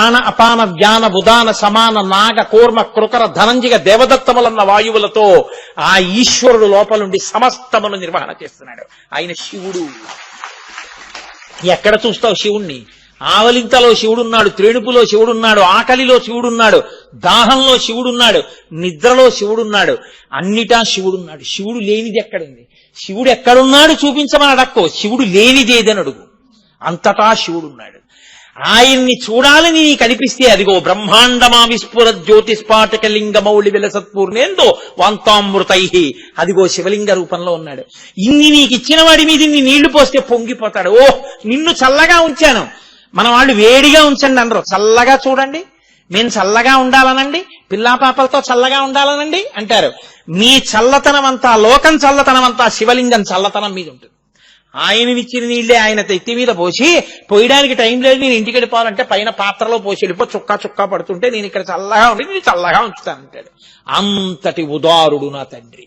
ప్రాణ అపాన వ్యాన ఉదాన సమాన నాగ కూర్మ కృకర ధనంజిగ దేవదత్తములన్న వాయువులతో ఆ ఈశ్వరుడు లోపలుండి సమస్తమును నిర్వహణ చేస్తున్నాడు. ఆయన శివుడు. ఎక్కడ చూస్తావు శివుణ్ణి? ఆవలింతలో శివుడున్నాడు త్రేణుపులో శివుడున్నాడు ఆకలిలో శివుడున్నాడు దాహంలో శివుడున్నాడు నిద్రలో శివుడున్నాడు. అన్నిటా శివుడున్నాడు. శివుడు లేనిది ఎక్కడుంది? శివుడు ఎక్కడున్నాడు చూపించమని అడక్కో. శివుడు లేనిదేదని అడుగు. అంతటా శివుడున్నాడు. ఆయన్ని చూడాలని నీకు అనిపిస్తే అదిగో బ్రహ్మాండమా విస్ఫుర జ్యోతిస్పాటక లింగమౌళి విలసత్పూర్ణేందో వాంతామృతై. అదిగో శివలింగ రూపంలో ఉన్నాడు. ఇన్ని నీకు ఇచ్చిన వాడి మీద ఇన్ని నీళ్ళు పోస్తే పొంగిపోతాడు. ఓ నిన్ను చల్లగా ఉంచాను. మన వాళ్ళు వేడిగా ఉంచండి అందరూ చల్లగా చూడండి. నేను చల్లగా ఉండాలనండి. పిల్లా పాపలతో చల్లగా ఉండాలనండి అంటారు. మీ చల్లతనం అంతా లోకం చల్లతనం అంతా శివలింగం చల్లతనం మీద ఉంటుంది. ఆయననిచ్చిన నీళ్ళే ఆయన తెత్తి మీద పోసి పోయడానికి టైం లేదు నేను ఇంటికి వెళ్ళిపోవాలంటే పైన పాత్రలో పోసి వెళ్ళిపో చుక్కా చుక్కా పడుతుంటే నేను ఇక్కడ చల్లగా ఉండి నేను చల్లగా ఉంచుతాను అంటాడు. అంతటి ఉదారుడు నా తండ్రి.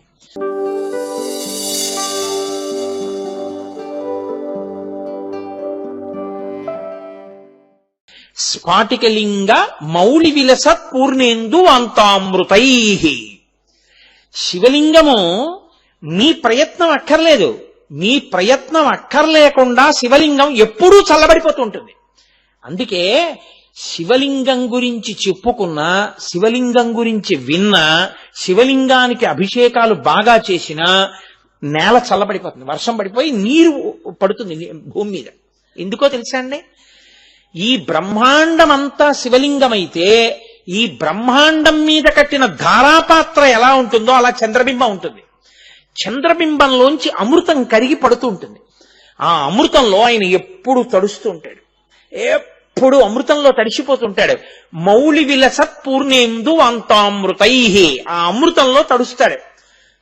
స్ఫాటికలింగ మౌళి విలస పూర్ణేందు అంతామృతై శివలింగము మీ ప్రయత్నం అక్కర్లేదు. మీ ప్రయత్నం అక్కర్లేకుండా శివలింగం ఎప్పుడూ చల్లబడిపోతుంటుంది. అందుకే శివలింగం గురించి చెప్పుకున్నా శివలింగం గురించి విన్నా శివలింగానికి అభిషేకాలు బాగా చేసినా నేల చల్లబడిపోతుంది. వర్షం పడిపోయి నీరు పడుతుంది భూమి మీద. ఎందుకో తెలుసా అండి? ఈ బ్రహ్మాండమంతా శివలింగమైతే ఈ బ్రహ్మాండం మీద కట్టిన ధారాపాత్ర ఎలా ఉంటుందో అలా చంద్రబింబం ఉంటుంది. చంద్రబింబంలోంచి అమృతం కరిగి పడుతూ ఉంటుంది. ఆ అమృతంలో ఆయన ఎప్పుడు తడుస్తూ ఉంటాడు. ఎప్పుడు అమృతంలో తడిసిపోతుంటాడు మౌలి విలసత్ పూర్ణేందు అంతామృతై ఆ అమృతంలో తడుస్తాడు.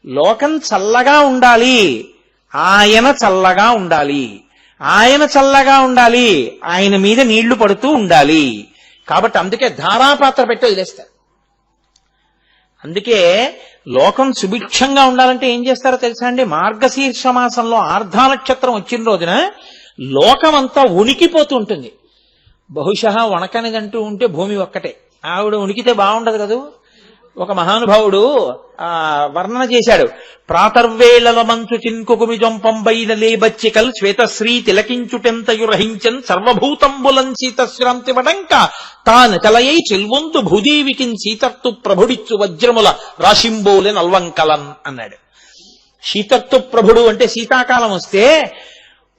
లోకం చల్లగా ఉండాలి. ఆయన చల్లగా ఉండాలి. ఆయన చల్లగా ఉండాలి. ఆయన మీద నీళ్ళు పడుతూ ఉండాలి. కాబట్టి అందుకే ధారాపాత్ర పెట్టి వదిలేస్తారు. అందుకే లోకం సుభిక్షంగా ఉండాలంటే ఏం చేస్తారో తెలుసా అండి? మార్గశీర్ష మాసంలో ఆర్ధా నక్షత్రం వచ్చిన రోజున లోకం అంతా ఉనికిపోతూ ఉంటుంది. బహుశా వణకనిదంటూ ఉంటే భూమి ఒక్కటే. ఆవిడ ఉనికితే బాగుండదు కదా? ఒక మహానుభావుడు ఆ వర్ణన చేశాడు. ప్రాతర్వేళల మంచు చింకుకుమి జొంపంబైన శ్వేతశ్రీ తిలకించుటెంతయురహించన్ సర్వభూతంబులం సీతశ్రాంతి వడంక తాను తలయై చెల్వొందు భూదేవికిన్ సీతత్తు ప్రభుడిచ్చు వజ్రముల రాశింబోలె నల్వంకలన్ అన్నాడు. శీతత్తు ప్రభుడు అంటే శీతాకాలం వస్తే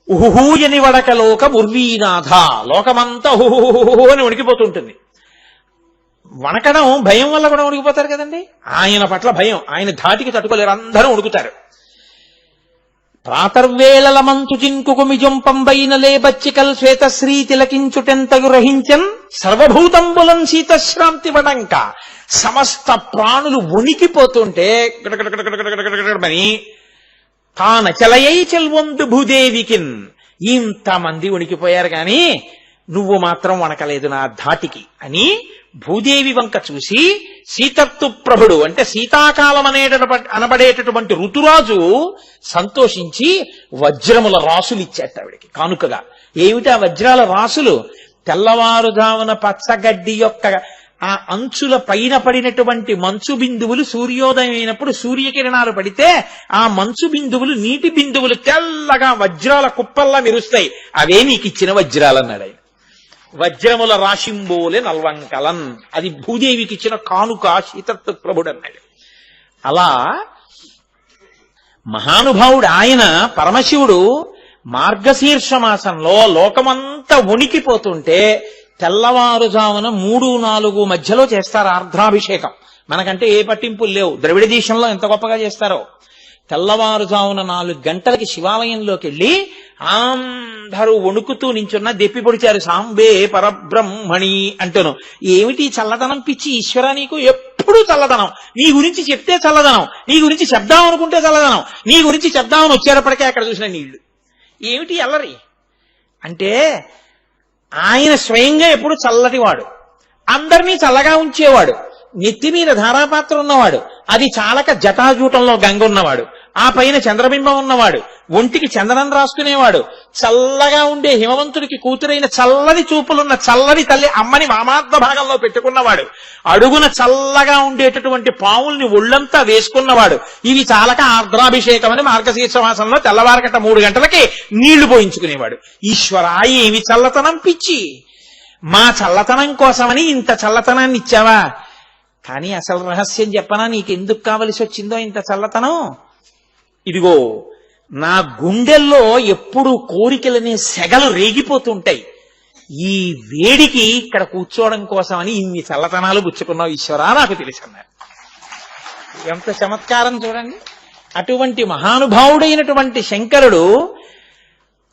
ఉహుహూయని వడక లోక ఉర్వీనాథ లోకమంతా ఉహుహుహు అని వణికిపోతుంటుంది. వణకడం భయం వల్ల కూడా ఉణిగిపోతారు కదండి? ఆయన పట్ల భయం. ఆయన ధాటికి తట్టుకోలేరు. అందరూ ఉడుకుతారు ప్రాతర్వేళల మంతు జింకుకు మిజంపంబైన లేబచ్చికల్ శ్వేతశ్రీ తిలకించుటెంతగు రహించన్ సర్వభూతంబులం శీతశ్రాంతి వడంక. సమస్త ప్రాణులు ఉనికిపోతుంటే తాన తానచలయై చెల్వొందు భూదేవికిన్. ఇంతమంది ఉనికిపోయారు కాని నువ్వు మాత్రం వణకలేదు నా ధాటికి అని భూదేవి వంక చూసి సీతత్తు ప్రభుడు అంటే శీతాకాలం అనేటటువంటి అనబడేటటువంటి ఋతురాజు సంతోషించి వజ్రముల రాసులు ఇచ్చేట ఆవిడికి. కానుకగా ఏమిటా వజ్రాల రాసులు? తెల్లవారుజామున పచ్చగడ్డి యొక్క ఆ అంచుల పైన పడినటువంటి మంచు బిందువులు సూర్యోదయం అయినప్పుడు సూర్యకిరణాలు పడితే ఆ మంచు బిందువులు నీటి బిందువులు తెల్లగా వజ్రాల కుప్పల్లా మెరుస్తాయి. అవే నీకు ఇచ్చిన వజ్రాలన్నాడు ఆయన వజ్రముల రాశింబోలే నల్వంకలన్ అది భూదేవికి ఇచ్చిన కానుక శీతత్వ ప్రభుడు అన్నాడు. అలా మహానుభావుడు ఆయన పరమశివుడు మార్గశీర్ష మాసంలో లోకమంతా ఉనికిపోతుంటే తెల్లవారుజామున మూడు నాలుగు మధ్యలో చేస్తారు ఆర్ద్రాభిషేకం మనకంటే ఏ పట్టింపులు లేవు. ద్రవిడ దేశంలో ఎంత గొప్పగా చేస్తారో. తెల్లవారుజామున నాలుగు గంటలకి శివాలయంలోకి వెళ్ళి అందరూ వణుకుతూ నించున్న దెప్పి పొడిచారు సాంబే పరబ్రహ్మణి అంటాను. ఏమిటి చల్లదనం పిచ్చి? ఈశ్వర నీకు ఎప్పుడు చల్లదనం. నీ గురించి చెప్తే చల్లదనం. నీ గురించి చెప్దాం అనుకుంటే చల్లదనం. నీ గురించి చెప్దామని వచ్చేటప్పటికే అక్కడ చూసిన నీళ్ళు. ఏమిటి అల్లరి? అంటే ఆయన స్వయంగా ఎప్పుడు చల్లటివాడు. అందరినీ చల్లగా ఉంచేవాడు. నెత్తి మీద ధారాపాత్ర ఉన్నవాడు. అది చాలక జటాజూటంలో గంగ ఉన్నవాడు. ఆ పైన చంద్రబింబం ఉన్నవాడు ఒంటికి చందనం రాసుకునేవాడు చల్లగా ఉండే హిమవంతుడికి కూతురైన చల్లని చూపులున్న చల్లని తల్లి అమ్మని మామాత్మ భాగంలో పెట్టుకున్నవాడు అడుగున చల్లగా ఉండేటటువంటి పావుల్ని ఒళ్ళంతా వేసుకున్నవాడు ఇవి చాలక ఆర్ద్రాభిషేకం అని మార్గశీర్ష మాసంలో మూడు గంటలకి నీళ్ళు పోయించుకునేవాడు. ఈశ్వరా ఏమి చల్లతనం పిచ్చి? మా చల్లతనం కోసమని ఇంత చల్లతనాన్ని ఇచ్చావా? కానీ అసలు రహస్యం చెప్పనా నీకెందుకు కావలసి వచ్చిందో ఇంత చల్లతనం? ఇదిగో నా గుండెల్లో ఎప్పుడు కోరికలనే సెగలు రేగిపోతుంటాయి. ఈ వేడికి ఇక్కడ కూర్చోవడం కోసమని ఇన్ని చల్లతనాలు పుచ్చుకున్నావు ఈశ్వరా నాకు తెలుసు ఎంత చమత్కారం చూడండి. అటువంటి మహానుభావుడైనటువంటి శంకరుడు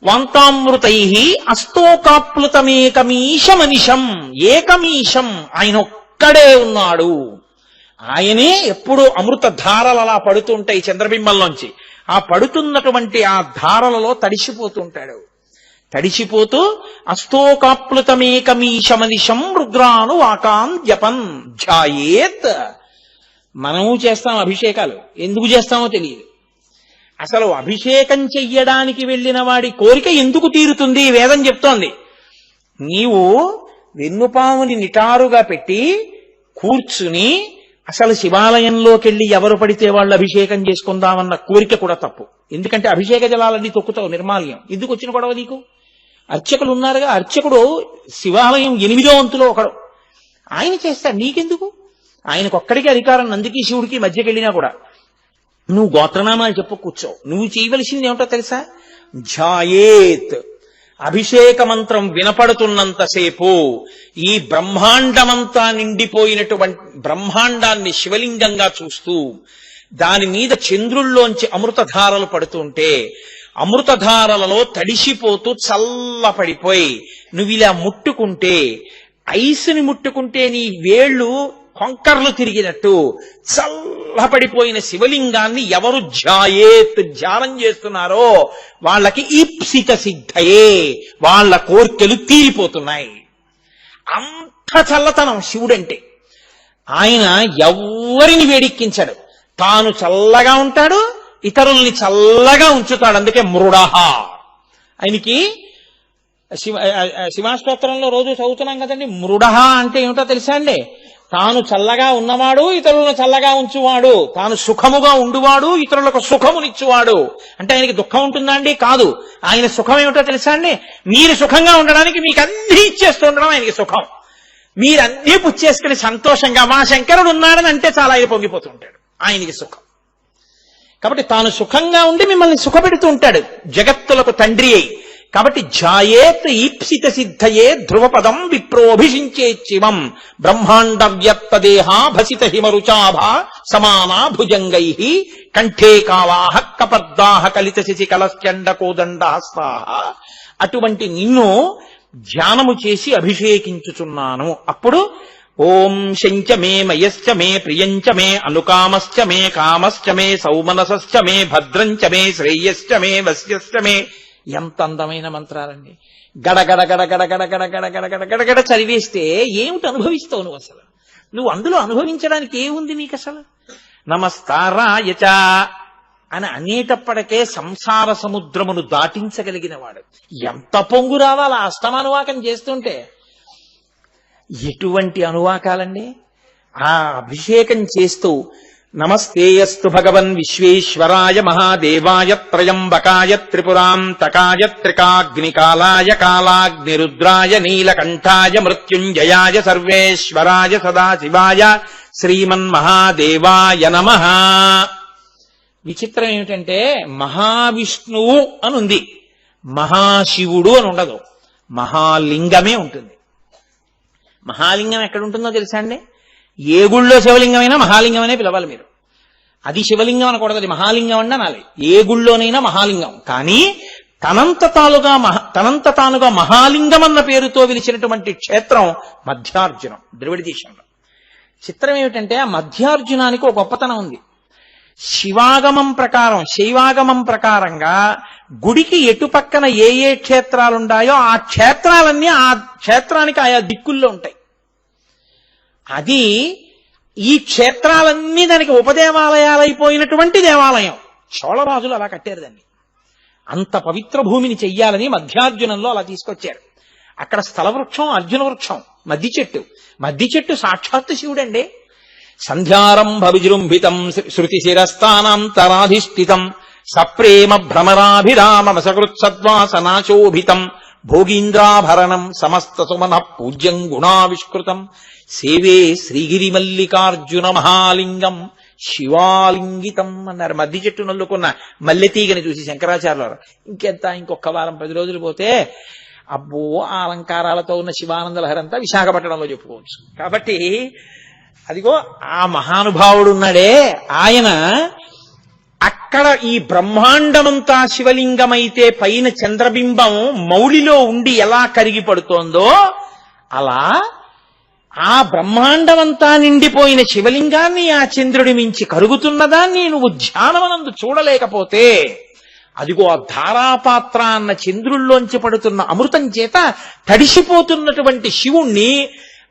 వంతామృతై అస్తోకాప్లుతమేకమీశమనిషం ఏకమీశం ఆయన ఒక్కడే ఉన్నాడు. ఆయనే ఎప్పుడు అమృత ధారలు అలా పడుతుంటాయి చంద్రబింబంలోంచి. ఆ పడుతున్నటువంటి ఆ ధారలలో తడిసిపోతుంటాడు. తడిసిపోతూ అస్తోకాప్లుతమేకమీశమనిషం రుద్రాను వాకాం జపన్ ధ్యాయేత్. మనము చేస్తాం అభిషేకాలు. ఎందుకు చేస్తామో తెలియదు. అసలు అభిషేకం చెయ్యడానికి వెళ్ళిన వాడి కోరిక ఎందుకు తీరుతుంది? వేదం చెప్తోంది. నీవు వెన్నుపాముని నిటారుగా పెట్టి కూర్చుని అసలు శివాలయంలోకి వెళ్ళి ఎవరు పడితే వాళ్ళు అభిషేకం చేసుకుందామన్న కోరిక కూడా తప్పు. ఎందుకంటే అభిషేక జలాలన్నీ తొక్కుతావు నిర్మాల్యం. ఎందుకు వచ్చిన గొడవ నీకు? అర్చకులు ఉన్నారుగా అర్చకుడు శివాలయం ఎనిమిదో వంతులో ఒకడు. ఆయన చేస్తాడు నీకెందుకు? ఆయనకు ఒక్కడికి అధికారం నందికి శివుడికి మధ్యకెళ్ళినా కూడా. నువ్వు గోత్రనామాలు చెప్పు కూర్చో. నువ్వు చేయవలసింది ఏమిటో తెలుసా? ఝాయేత్ అభిషేక మంత్రం వినపడుతున్నంతసేపు ఈ బ్రహ్మాండమంతా నిండిపోయినటువంటి బ్రహ్మాండాన్ని శివలింగంగా చూస్తూ దాని మీద చంద్రుల్లోంచి అమృతధారలు పడుతుంటే అమృతధారలలో తడిసిపోతూ చల్లపడిపోయి నువ్వు ఇలా ముట్టుకుంటే ఐసుని ముట్టుకుంటే నీ వేళ్ళు కొంకర్లు తిరిగినట్టు చల్లపడిపోయిన శివలింగాన్ని ఎవరు ధ్యాయేత్ ధ్యానం చేస్తున్నారో వాళ్ళకి ఈప్సిత సిద్ధయే. వాళ్ళ కోర్కెలు తీరిపోతున్నాయి. అంత చల్లతనం శివుడంటే. ఆయన ఎవ్వరిని వేడెక్కించాడు? తాను చల్లగా ఉంటాడు ఇతరుల్ని చల్లగా ఉంచుతాడు. అందుకే మృడహ ఆయనకి శివ శివాస్తోత్రంలో రోజు చదువుతున్నాం కదండి. మృడహ అంటే ఏమిటో తెలుసా అండి? తాను చల్లగా ఉన్నవాడు ఇతరులను చల్లగా ఉంచువాడు. తాను సుఖముగా ఉండువాడు ఇతరులకు సుఖమునిచ్చువాడు. అంటే ఆయనకి దుఃఖం ఉంటుందా అండి? కాదు. ఆయన సుఖం ఏమిటో తెలుసా అండి? మీరు సుఖంగా ఉండడానికి మీకు అన్ని ఇచ్చేస్తూ ఉండడం ఆయనకి సుఖం. మీరన్నీ పుచ్చేసుకుని సంతోషంగా మా శంకరుడు ఉన్నాడని అంటే చాలా ఆయన పొంగిపోతుంటాడు ఆయనకి సుఖం. కాబట్టి తాను సుఖంగా ఉండి మిమ్మల్ని సుఖపెడుతూ ఉంటాడు. జగత్తులకు తండ్రి అయి. కాబట్టి జాయేత్ ఈప్సిత సిద్ధయే ధ్రువపదం విప్రోభిషించే శివం బ్రహ్మాండ వ్యక్త దేహా భసిత హిమరుచాభ సమానా భుజంగై కంఠే కావాహ కపర్దాహ కలిత శశి కలశ్చండ కోదండ హస్తాహ అటువంటి నిన్ను ధ్యానము చేసి అభిషేకించుచున్నాను. అప్పుడు ఓం శంచ మే మయశ్చ మే ప్రియంచ మే అనుకామశ్చ మే కామశ్చ మే సౌమనసశ్చ మే భద్రంచ మే శ్రేయశ్చ మే వశ్యశ్చ మే ఎంత అందమైన మంత్రాలండి గడగడ గడగడ గడగడ గడగడ గడగడగడ చదివేస్తే ఏమిటి అనుభవిస్తావు నువ్వు అసలు నువ్వు అందులో అనుభవించడానికి ఏముంది నీకు అసలు నమస్కారాయచ అని అనేటప్పటికే సంసార సముద్రమును దాటించగలిగిన వాడు ఎంత పొంగు రావాలి అష్టమానువాకం చేస్తుంటే ఎటువంటి అనువాకాలండి ఆ అభిషేకం చేస్తూ నమస్తేయస్సు భగవన్ విశ్వేశ్వరాయ మహాదేవాయ త్రయంబకాయ త్రిపురాంతకాయ త్రికాగ్నికాలాయ కాలాగ్నిరుద్రాయ నీలకంఠాయ మృత్యుంజయాయ సర్వేశ్వరాయ సదాశివాయ శ్రీమన్మహాదేవాయ నమ. విచిత్రం ఏమిటంటే మహావిష్ణువు అనుంది. మహాశివుడు అని ఉండదు. మహాలింగమే ఉంటుంది. మహాలింగం ఎక్కడ ఉంటుందో తెలుసా అండి? ఏ గుళ్ళో శివలింగమైనా మహాలింగం అనే పిలవాలి మీరు. అది శివలింగం అనకూడదు అది మహాలింగం అంటే అనాలి ఏ గుళ్ళోనైనా మహాలింగం. కానీ తనంత తానుగా మహా తనంత తానుగా మహాలింగం అన్న పేరుతో పిలిచినటువంటి క్షేత్రం మధ్యార్జునం ద్రవిడ దేశంలో చిత్రం ఏమిటంటే ఆ మధ్యార్జునానికి ఒక గొప్పతనం ఉంది. శివాగమం ప్రకారం శైవాగమం ప్రకారంగా గుడికి ఎటు పక్కన ఏ ఏ క్షేత్రాలుండాయో ఆ క్షేత్రాలన్నీ ఆ క్షేత్రానికి ఆయా దిక్కుల్లో ఉంటాయి. అది ఈ క్షేత్రాలన్నీ దానికి ఉపదేవాలయాలైపోయినటువంటి దేవాలయం. చోళరాజులు అలా కట్టారు దాన్ని. అంత పవిత్ర భూమిని చెయ్యాలని మధ్యార్జునంలో అలా తీసుకొచ్చారు. అక్కడ స్థల వృక్షం అర్జున వృక్షం మద్ది చెట్టు మద్ది చెట్టు సాక్షాత్తు శివుడండి. సంధ్యారంభ విజృంభితం శృతి శిరస్థానాంతరాధిష్ఠితం సప్రేమ భ్రమరాభిరామ సకృత్సద్వాసనాశోభితం భోగీంద్రాభరణం సమస్త సుమన పూజ్యం గుణావిష్కృతం. సేవే శ్రీగిరి మల్లికార్జున మహాలింగం శివాలింగితం అన్నారు. మద్ది చెట్టు నల్లుకున్న మల్లెతీగని చూసి శంకరాచార్యులు ఇంకెంత ఇంకొక వారం పది రోజులు పోతే అబ్బో ఆ అలంకారాలతో ఉన్న శివానంద లహరంతా విశాఖపట్నంలో చెప్పుకోవచ్చు. కాబట్టి అదిగో ఆ మహానుభావుడు ఉన్నాడే ఆయన అక్కడ ఈ బ్రహ్మాండమంతా శివలింగమైతే పైన చంద్రబింబం మౌళిలో ఉండి ఎలా కరిగి పడుతోందో అలా ఆ బ్రహ్మాండమంతా నిండిపోయిన శివలింగాన్ని ఆ చంద్రుడి మించి కరుగుతున్నదాన్ని నువ్వు ధ్యానమనందు చూడలేకపోతే అదిగో ఆ ధారాపాత్ర అన్న చంద్రుల్లోంచి పడుతున్న అమృతం చేత తడిసిపోతున్నటువంటి శివుణ్ణి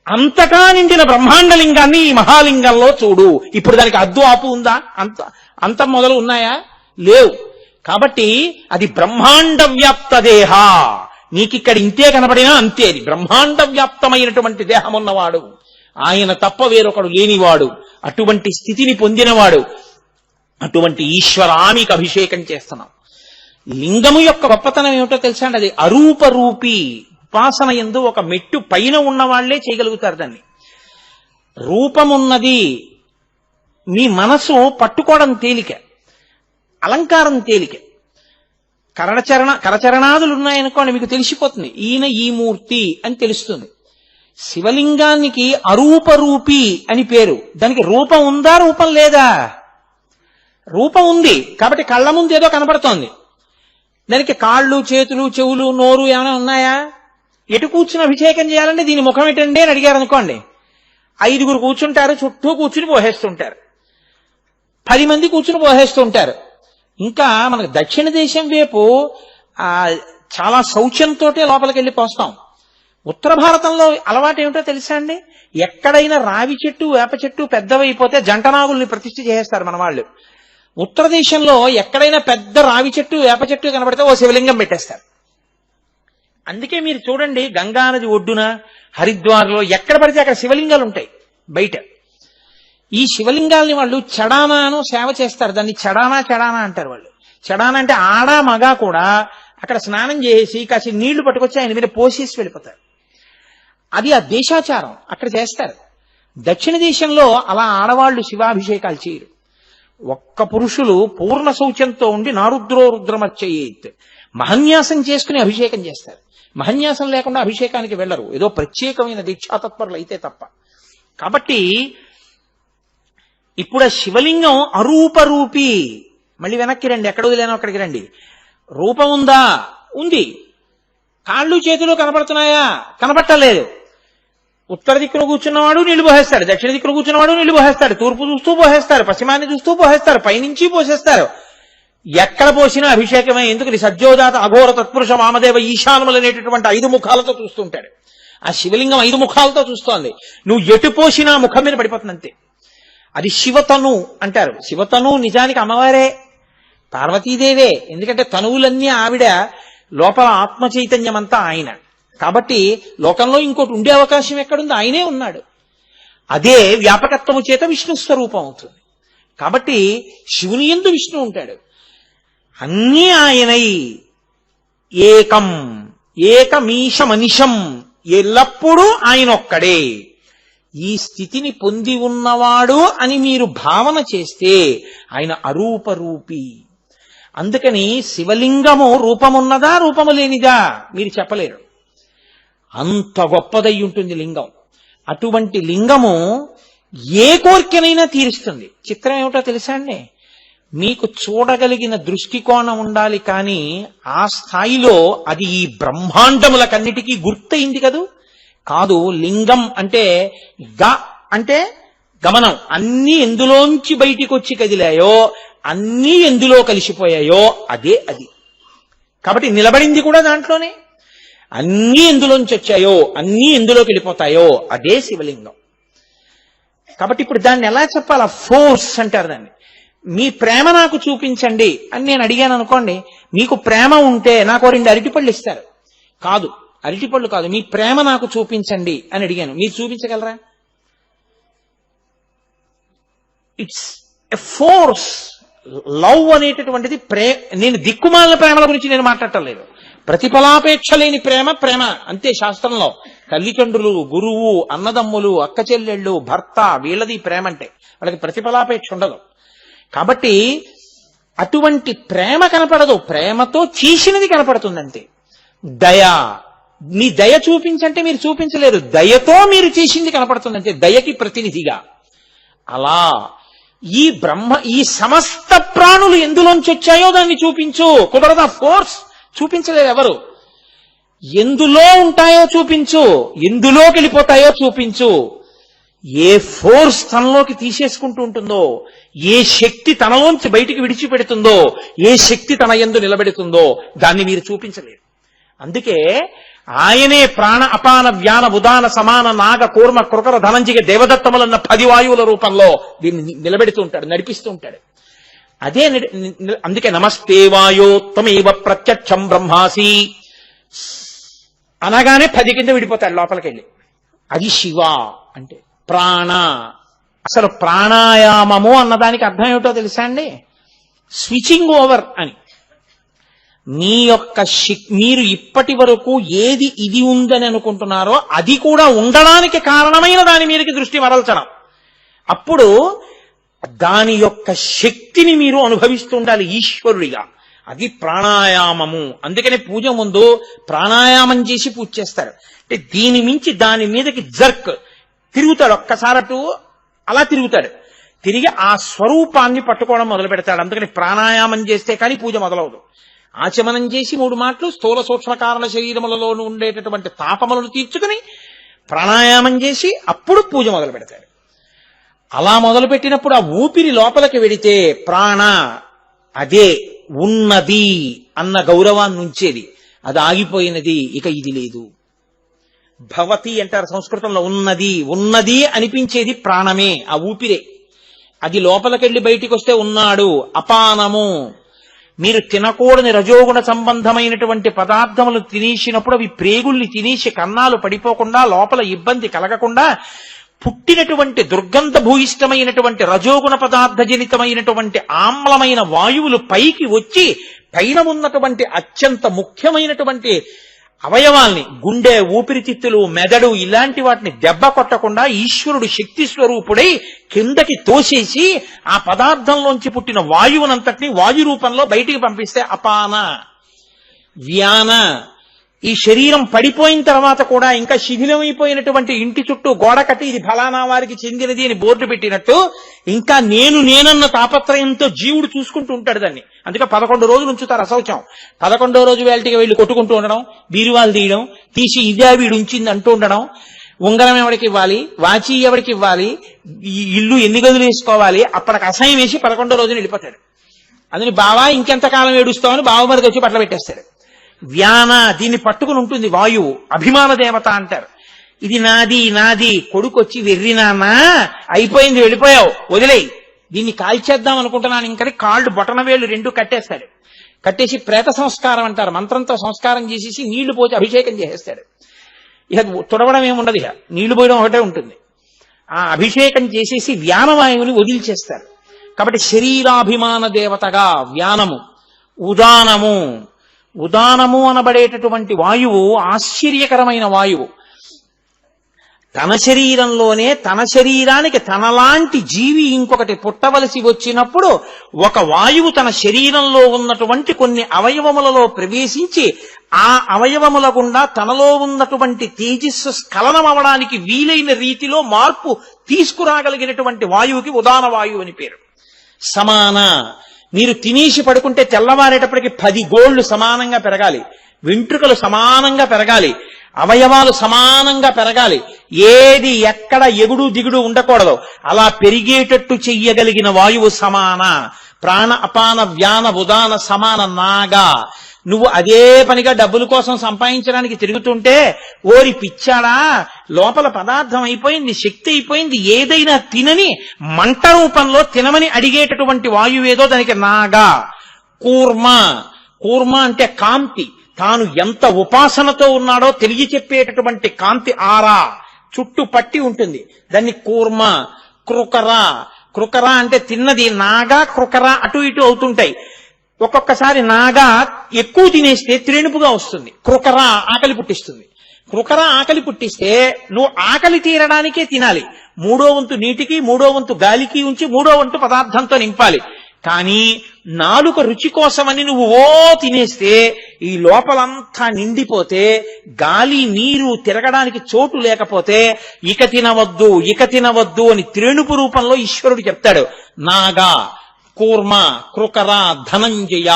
అంతటా నిండిన బ్రహ్మాండలింగాన్ని ఈ మహాలింగంలో చూడు. ఇప్పుడు దానికి అద్దు ఆపు ఉందా? అంత అంత మొదలు ఉన్నాయా? లేవు. కాబట్టి అది బ్రహ్మాండ వ్యాప్త దేహ. నీకిక్కడ ఇంతే కనబడినా అంతే అది. బ్రహ్మాండ వ్యాప్తమైనటువంటి దేహం ఉన్నవాడు ఆయన తప్ప వేరొకడు లేనివాడు. అటువంటి స్థితిని పొందినవాడు. అటువంటి ఈశ్వరానికి అభిషేకం చేస్తున్నాం. లింగము యొక్క గొప్పతనం ఏమిటో తెలుసా అండి? అది అరూప రూపి ఉపాసన ఎందు ఒక మెట్టు పైన ఉన్న వాళ్ళే చేయగలుగుతారు దాన్ని. రూపమున్నది మీ మనసు పట్టుకోవడం తేలిక. అలంకారం తేలిక. కరచరణ కరచరణాదులు ఉన్నాయనుకోండి మీకు తెలిసిపోతుంది. ఈయన ఈ మూర్తి అని తెలుస్తుంది. శివలింగానికి అరూపరూపి అని పేరు. దానికి రూపం ఉందా రూపం లేదా? రూపం ఉంది. కాబట్టి కళ్ళ ముందు ఏదో కనపడుతోంది. దానికి కాళ్ళు చేతులు చెవులు నోరు ఏమైనా ఉన్నాయా? ఎటు కూర్చుని అభిషేకం చేయాలంటే దీని ముఖం ఏంటండి అని అడిగారు అనుకోండి ఐదుగురు కూర్చుంటారు చుట్టూ కూర్చుని పోహేస్తుంటారు. పది మంది కూర్చుని పోహేస్తుంటారు. ఇంకా మనకు దక్షిణ దేశం వైపు ఆ చాలా శౌచ్యంతో లోపలికి వెళ్ళి పోస్తాం. ఉత్తర భారతంలో అలవాటు ఏమిటో తెలుసా అండి? ఎక్కడైనా రావి చెట్టు వేప చెట్టు పెద్దవైపోతే జంటనాగుల్ని ప్రతిష్ఠ చేసేస్తారు మన వాళ్ళు. ఉత్తర దేశంలో ఎక్కడైనా పెద్ద రావి చెట్టు వేప చెట్టు కనబడితే ఓ శివలింగం పెట్టేస్తారు. అందుకే మీరు చూడండి గంగానది ఒడ్డున హరిద్వార్లో ఎక్కడ పడితే అక్కడ శివలింగాలు ఉంటాయి బయట. ఈ శివలింగాల్ని వాళ్ళు చడానాను సేవ చేస్తారు. దాన్ని చడానా చడానా అంటారు వాళ్ళు. చడానా అంటే ఆడా మగ కూడా అక్కడ స్నానం చేసి కాసి నీళ్ళు పట్టుకొచ్చి ఆయన మీద పోసేసి వెళ్ళిపోతారు. అది ఆ దేశాచారం. అక్కడ చేస్తారు. దక్షిణ దేశంలో అలా ఆడవాళ్ళు శివాభిషేకాలు చేయరు. ఒక్క పురుషులు పూర్ణ శౌచంతో ఉండి నారుద్రో రుద్రమచ్చయేత్. మహన్యాసం చేసుకుని అభిషేకం చేస్తారు. మహన్యాసం లేకుండా అభిషేకానికి వెళ్ళరు. ఏదో ప్రత్యేకమైన దీక్షాతత్పరులు అయితే తప్ప. కాబట్టి ఇప్పుడు ఆ శివలింగం అరూపరూపి. మళ్ళీ వెనక్కి రండి ఎక్కడ వదిలేనో అక్కడికి రండి. రూపం ఉందా? ఉంది. కాళ్ళు చేతులు కనపడుతున్నాయా? కనపట్టలేదు. ఉత్తర దిక్కున కూర్చున్నవాడు నీళ్ళు పోసేస్తాడు దక్షిణ దిక్కున కూర్చున్నవాడు నీళ్ళు పోసేస్తాడు తూర్పు చూస్తూ పోసేస్తారు పశ్చిమాన్ని చూస్తూ పోసేస్తారు పైనుంచి పోసేస్తారు. ఎక్కడ పోసినా అభిషేకమే ఎందుకని సజ్జోజాత అఘోర తత్పురుష వామదేవ ఈశానములు అనేటటువంటి ఐదు ముఖాలతో చూస్తుంటాడు ఆ శివలింగం ఐదు ముఖాలతో చూస్తోంది. నువ్వు ఎటు పోసినా ముఖం మీద పడిపోతుంది అంతే అది శివతను అంటారు. శివతను నిజానికి అమ్మవారే పార్వతీదేవే. ఎందుకంటే తనువులన్నీ ఆవిడ లోపల ఆత్మ చైతన్యం అంతా ఆయన. కాబట్టి లోకంలో ఇంకోటి ఉండే అవకాశం ఎక్కడుంది ఆయనే ఉన్నాడు. అదే వ్యాపకత్వము చేత విష్ణు స్వరూపం అవుతుంది. కాబట్టి శివుని ఎందు విష్ణు ఉంటాడు. అన్నీ ఆయనై. ఏకం. ఏకమీశమనిషం ఎల్లప్పుడూ ఆయన ఒక్కడే ఈ స్థితిని పొంది ఉన్నవాడు అని మీరు భావన చేస్తే ఆయన అరూపరూపి. అందుకని శివలింగము రూపమున్నదా రూపము లేనిదా మీరు చెప్పలేరు. అంత గొప్పదై ఉంటుంది లింగం. అటువంటి లింగము ఏ కోరికనైనా తీరుస్తుంది. చిత్రం ఏమిటో తెలుసా అండి? మీకు చూడగలిగిన దృష్టికోణం ఉండాలి కానీ ఆ స్థాయిలో అది ఈ బ్రహ్మాండములకన్నిటికీ గుర్తయింది కదూ? కాదు లింగం అంటే గ అంటే గమనం. అన్ని ఎందులోంచి బయటికి వచ్చి కదిలాయో అన్నీ ఎందులో కలిసిపోయాయో అదే అది. కాబట్టి నిలబడింది కూడా దాంట్లోనే. అన్నీ ఎందులోంచి వచ్చాయో అన్నీ ఎందులోకి వెళ్ళిపోతాయో అదే శివలింగం. కాబట్టి ఇప్పుడు దాన్ని ఎలా చెప్పాలా? ఫోర్స్ అంటారు దాన్ని. మీ ప్రేమ నాకు చూపించండి అని నేను అడిగాను అనుకోండి మీకు ప్రేమ ఉంటే నాకు రెండు అరటిపళ్ళు ఇస్తారు. కాదు. అరటిపళ్ళు కాదు మీ ప్రేమ నాకు చూపించండి అని అడిగాను. మీరు చూపించగలరా? ఇట్స్ ఎ ఫోర్స్ లవ్ అనేటటువంటిది ప్రే నేను దిక్కుమాలిన ప్రేమల గురించి నేను మాట్లాడటం లేదు. ప్రతిఫలాపేక్ష లేని ప్రేమ ప్రేమ. అంతే శాస్త్రంలో. తల్లిదండ్రులు గురువు అన్నదమ్ములు అక్క చెల్లెళ్ళు భర్త వీళ్ళది ప్రేమ అంటే. వాళ్ళకి ప్రతిఫలాపేక్ష ఉండదు. కాబట్టి అటువంటి ప్రేమ కనపడదు. ప్రేమతో చేసినది కనపడుతుందంటే. దయా మీ దయ చూపించంటే మీరు చూపించలేరు. దయతో మీరు చేసింది కనపడుతుందంటే దయకి ప్రతినిధిగా. అలా ఈ బ్రహ్మ ఈ సమస్త ప్రాణులు ఎందులోంచి వచ్చాయో దాన్ని చూపించు. కుదరదా కోర్స్ చూపించలేరు ఎవరు. ఎందులో ఉంటాయో చూపించు. ఎందులోకి వెళ్ళిపోతాయో చూపించు. ఏ ఫోర్స్ తనలోకి తీసేసుకుంటూ ఉంటుందో ఏ శక్తి తనలోంచి బయటికి విడిచిపెడుతుందో ఏ శక్తి తన ఎందు నిలబెడుతుందో దాన్ని మీరు చూపించలేరు. అందుకే ఆయనే ప్రాణ అపాన వ్యాన ఉదాన సమాన నాగ కూర్మ కృకర ధనంజిగ దేవదత్తములన్న పది వాయువుల రూపంలో దీన్ని నిలబెడుతూ ఉంటాడు నడిపిస్తూ ఉంటాడు. అదే అందుకే నమస్తే వాయోత్వమేవ ప్రత్యక్షం బ్రహ్మాసి. అనగానే పది కింద విడిపోతాడు లోపలికి వెళ్ళి అది శివ అంటే ప్రాణ. అసలు ప్రాణాయామము అన్నదానికి అర్థం ఏమిటో తెలుసా అండి? స్విచింగ్ ఓవర్ అని. మీ యొక్క మీరు ఇప్పటి వరకు ఏది ఇది ఉందని అనుకుంటున్నారో అది కూడా ఉండడానికి కారణమైన దాని మీదకి దృష్టి మరల్చడం. అప్పుడు దాని యొక్క శక్తిని మీరు అనుభవిస్తుండాలి ఈశ్వరుడిగా. అది ప్రాణాయామము. అందుకనే పూజ ముందు ప్రాణాయామం చేసి పూజ చేస్తారు. అంటే దీని మించి దాని మీదకి జర్క్. తిరుగుతాడు ఒక్కసారి అటు అలా తిరుగుతాడు. తిరిగి ఆ స్వరూపాన్ని పట్టుకోవడం మొదలు పెడతాడు అందుకని ప్రాణాయామం చేస్తే కానీ పూజ మొదలవదు. ఆచమనం చేసి మూడు మాటలు స్థూల సూక్ష్మ కారణ శరీరములలోనూ ఉండేటటువంటి తాపములను తీర్చుకుని ప్రాణాయామం చేసి అప్పుడు పూజ మొదలు పెడతాడు. అలా మొదలు పెట్టినప్పుడు ఆ ఊపిరి లోపలికి వెడితే ప్రాణ అదే ఉన్నది అన్న గౌరవాన్ని ఉంచేది. అది ఆగిపోయినది ఇక ఇది లేదు. భవతి అంటారు సంస్కృతంలో ఉన్నది ఉన్నది అనిపించేది ప్రాణమే ఆ ఊపిరే. అది లోపలికెళ్ళి బయటికి వస్తే ఉన్నాడు అపానము. మీరు తినకూడని రజోగుణ సంబంధమైనటువంటి పదార్థములు తినేసినప్పుడు అవి ప్రేగుల్ని తినేసి కన్నాలు పడిపోకుండా లోపల ఇబ్బంది కలగకుండా పుట్టినటువంటి దుర్గంధ భూయిష్టమైనటువంటి రజోగుణ పదార్థ జనితమైనటువంటి ఆమ్లమైన వాయువులు పైకి వచ్చి పైన ఉన్నటువంటి అత్యంత ముఖ్యమైనటువంటి అవయవాల్ని గుండె ఊపిరితిత్తులు మెదడు ఇలాంటి వాటిని దెబ్బ కొట్టకుండా ఈశ్వరుడు శక్తి స్వరూపుడై కిందకి తోసేసి ఆ పదార్థంలోంచి పుట్టిన వాయువునంతటిని వాయు రూపంలో బయటికి పంపిస్తే అపాన వ్యాన ఈ శరీరం పడిపోయిన తర్వాత కూడా ఇంకా శిథిలమైపోయినటువంటి ఇంటి చుట్టూ గోడ కట్టి ఇది ఫలానా వారికి చెందినది అని బోర్డు పెట్టినట్టు ఇంకా నేను నేనన్న తాపత్రయంతో జీవుడు చూసుకుంటూ ఉంటాడు దాన్ని. అందుకే పదకొండు రోజులు ఉంచుతారు అసౌచం పదకొండో రోజు వేళటికి వెళ్ళి కొట్టుకుంటూ ఉండడం బీరువాలు తీయడం తీసి ఇదే వీడు ఉంచింది అంటూ ఉండడం ఉంగరం ఎవరికి ఇవ్వాలి వాచి ఎవరికి ఇవ్వాలి ఈ ఇల్లు ఎన్ని గదులు వేసుకోవాలి అప్పటికి అసహ్యం వేసి పదకొండో రోజున వెళ్ళిపోతాడు. అందుని బావా ఇంకెంతకాలం ఏడుస్తామని బావ మీదకి వచ్చి బట్టలు పెట్టేస్తాడు. వ్యాన దీన్ని పట్టుకుని ఉంటుంది వాయువు. అభిమాన దేవత అంటారు. ఇది నాది నాది కొడుకు వచ్చి వెర్రినానా అయిపోయింది వెళ్ళిపోయావు వదిలేయి. దీన్ని కాల్చేద్దాం అనుకుంటున్నాను. ఇంకని కాళ్ళు బొటన వేళ్ళు రెండు కట్టేస్తాడు కట్టేసి ప్రేత సంస్కారం అంటారు. మంత్రంతో సంస్కారం చేసేసి నీళ్ళు పోసి అభిషేకం చేసేస్తాడు ఇక తుడవడం ఏముండదు ఇక. నీళ్ళు పోయడం ఒకటే ఉంటుంది. ఆ అభిషేకం చేసేసి వ్యానవాయువుని వదిలిచేస్తారు. కాబట్టి శరీరాభిమాన దేవతగా వ్యానము. ఉదానము. ఉదానము అనబడేటటువంటి వాయువు ఆశ్చర్యకరమైన వాయువు. తన శరీరంలోనే తన శరీరానికి తనలాంటి జీవి ఇంకొకటి పుట్టవలసి వచ్చినప్పుడు ఒక వాయువు తన శరీరంలో ఉన్నటువంటి కొన్ని అవయవములలో ప్రవేశించి ఆ అవయవముల గుండా తనలో ఉన్నటువంటి తేజస్సు స్ఖలనం అవడానికి వీలైన రీతిలో మార్పు తీసుకురాగలిగినటువంటి వాయువుకి ఉదాన వాయువు అని పేరు. సమాన మీరు తినేసి పడుకుంటే తెల్లవారేటప్పటికి పది గోళ్ళు సమానంగా పెరగాలి. వెంట్రుకలు సమానంగా పెరగాలి. అవయవాలు సమానంగా పెరగాలి. ఏది ఎక్కడ ఎగుడు దిగుడు ఉండకూడదు. అలా పెరిగేటట్టు చెయ్యగలిగిన వాయువు సమాన. ప్రాణ అపాన వ్యాన ఉదాన సమాన నాగా. నువ్వు అదే పనిగా డబ్బుల కోసం సంపాదించడానికి తిరుగుతుంటే ఓరి పిచ్చాడా లోపల పదార్థం అయిపోయింది శక్తి అయిపోయింది ఏదైనా తినని మంట రూపంలో తినమని అడిగేటటువంటి వాయువేదో దానికి నాగా. కూర్మ. కూర్మ అంటే కాంతి. తాను ఎంత ఉపాసనతో ఉన్నాడో తెలియ చెప్పేటటువంటి కాంతి ఆరా. చుట్టూ పట్టి ఉంటుంది. దాన్ని కూర్మ కృకరా కృకర అంటే తిన్నది నాగా కృకర అటు ఇటు అవుతుంటాయి. ఒక్కొక్కసారి నాగా ఎక్కువ తినేస్తే త్రేణుపుగా వస్తుంది. కృకర ఆకలి పుట్టిస్తుంది. కృకర ఆకలి పుట్టిస్తే నువ్వు ఆకలి తీరడానికే తినాలి. మూడో వంతు నీటికి మూడో వంతు గాలికి ఉంచి మూడో వంతు పదార్థంతో నింపాలి. కానీ నాలుక రుచి కోసమని నువ్వు ఓ తినేస్తే ఈ లోపలంతా నిండిపోతే గాలి నీరు తిరగడానికి చోటు లేకపోతే ఇక తినవద్దు ఇక తినవద్దు అని త్రేణుపు రూపంలో ఈశ్వరుడు చెప్తాడు. నాగా కూర్మ కృకర ధనంజయ.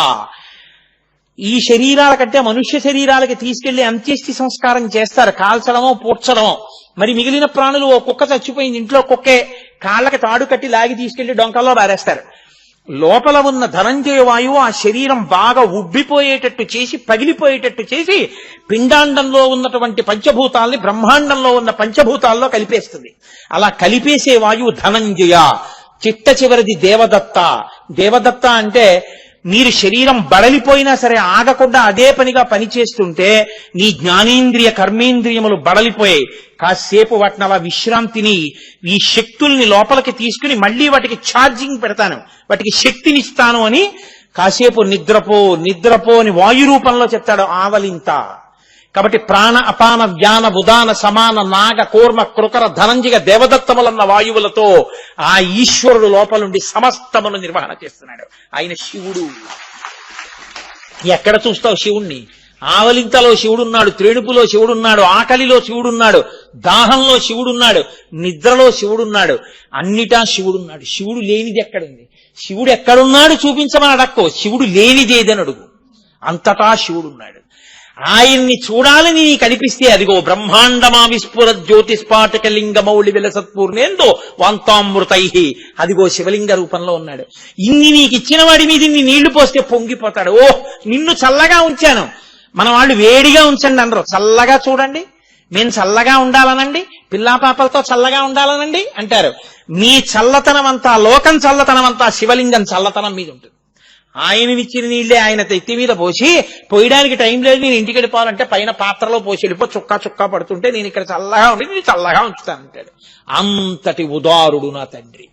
ఈ శరీరాల కంటే మనుష్య శరీరాలకి తీసుకెళ్ళి అంత్యేష్టి సంస్కారం చేస్తారు. కాల్చడమో పూడ్చడమో. మరి మిగిలిన ప్రాణులు ఓ కుక్క చచ్చిపోయింది ఇంట్లో కుక్కే. కాళ్ళకి తాడు కట్టి లాగి తీసుకెళ్ళి డొంకల్లో బారేస్తారు. లోపల ఉన్న ధనంజయ వాయువు ఆ శరీరం బాగా ఉబ్బిపోయేటట్టు చేసి పగిలిపోయేటట్టు చేసి పిండాండంలో ఉన్నటువంటి పంచభూతాల్ని బ్రహ్మాండంలో ఉన్న పంచభూతాల్లో కలిపేస్తుంది. అలా కలిపేసే వాయువు ధనంజయ చిట్ట చివరిది దేవదత్త. దేవదత్త అంటే మీరు శరీరం బడలిపోయినా సరే ఆగకుండా అదే పనిగా పనిచేస్తుంటే నీ జ్ఞానేంద్రియ కర్మేంద్రియములు బడలిపోయాయి. కాసేపు వాటిని అలా విశ్రాంతిని ఈ శక్తుల్ని లోపలికి తీసుకుని మళ్ళీ వాటికి ఛార్జింగ్ పెడతాను. వాటికి శక్తినిస్తాను అని కాసేపు నిద్రపో నిద్రపో అని వాయు రూపంలో చెప్తాడు ఆవలింత. కాబట్టి ప్రాణ అపాన వ్యాన ఉదాన సమాన నాగ కూర్మ కృకర ధనంజిగ దేవదత్తములన్న వాయువులతో ఆ ఈశ్వరుడు లోపలుండి సమస్తమును నిర్వహణ చేస్తున్నాడు. ఆయన శివుడు. ఎక్కడ చూస్తావు శివుణ్ణి? ఆవలింతలో శివుడున్నాడు త్రేణుపులో శివుడున్నాడు ఆకలిలో శివుడున్నాడు దాహంలో శివుడున్నాడు నిద్రలో శివుడున్నాడు. అన్నిటా శివుడున్నాడు. శివుడు లేనిది ఎక్కడుంది? శివుడు ఎక్కడున్నాడు చూపించమని అడక్కో. శివుడు లేనిదేదని అడుగు. అంతటా శివుడున్నాడు. ఆయన్ని చూడాలని నీకు అనిపిస్తే అదిగో బ్రహ్మాండమా విస్ఫుర జ్యోతిస్పాటక లింగ మౌళి విలసత్పూర్ణేందో వాంతామృతై. అదిగో శివలింగ రూపంలో ఉన్నాడు. ఇన్ని నీకు ఇచ్చిన వాడి మీద ఇన్ని నీళ్ళు పోస్తే పొంగిపోతాడు. ఓ నిన్ను చల్లగా ఉంచాను. మన వాళ్ళు వేడిగా ఉంచండి అందరూ. చల్లగా చూడండి. మేము చల్లగా ఉండాలనండి. పిల్లా పాపలతో చల్లగా ఉండాలనండి అంటారు. మీ చల్లతనం అంతా లోకం చల్లతనం అంతా శివలింగం చల్లతనం మీద ఉంటుంది. ఆయననిచ్చిన నీళ్ళే ఆయన తెత్తి మీద పోసి పోయడానికి టైం లేదు నేను ఇంటికి వెళ్ళిపోవాలంటే పైన పాత్రలో పోసి వెళ్ళిపో చుక్కా చుక్కా పడుతుంటే నేను ఇక్కడ చల్లగా ఉండి నేను చల్లగా ఉంచుతాను అంటాడు. అంతటి ఉదారుడు నా తండ్రి.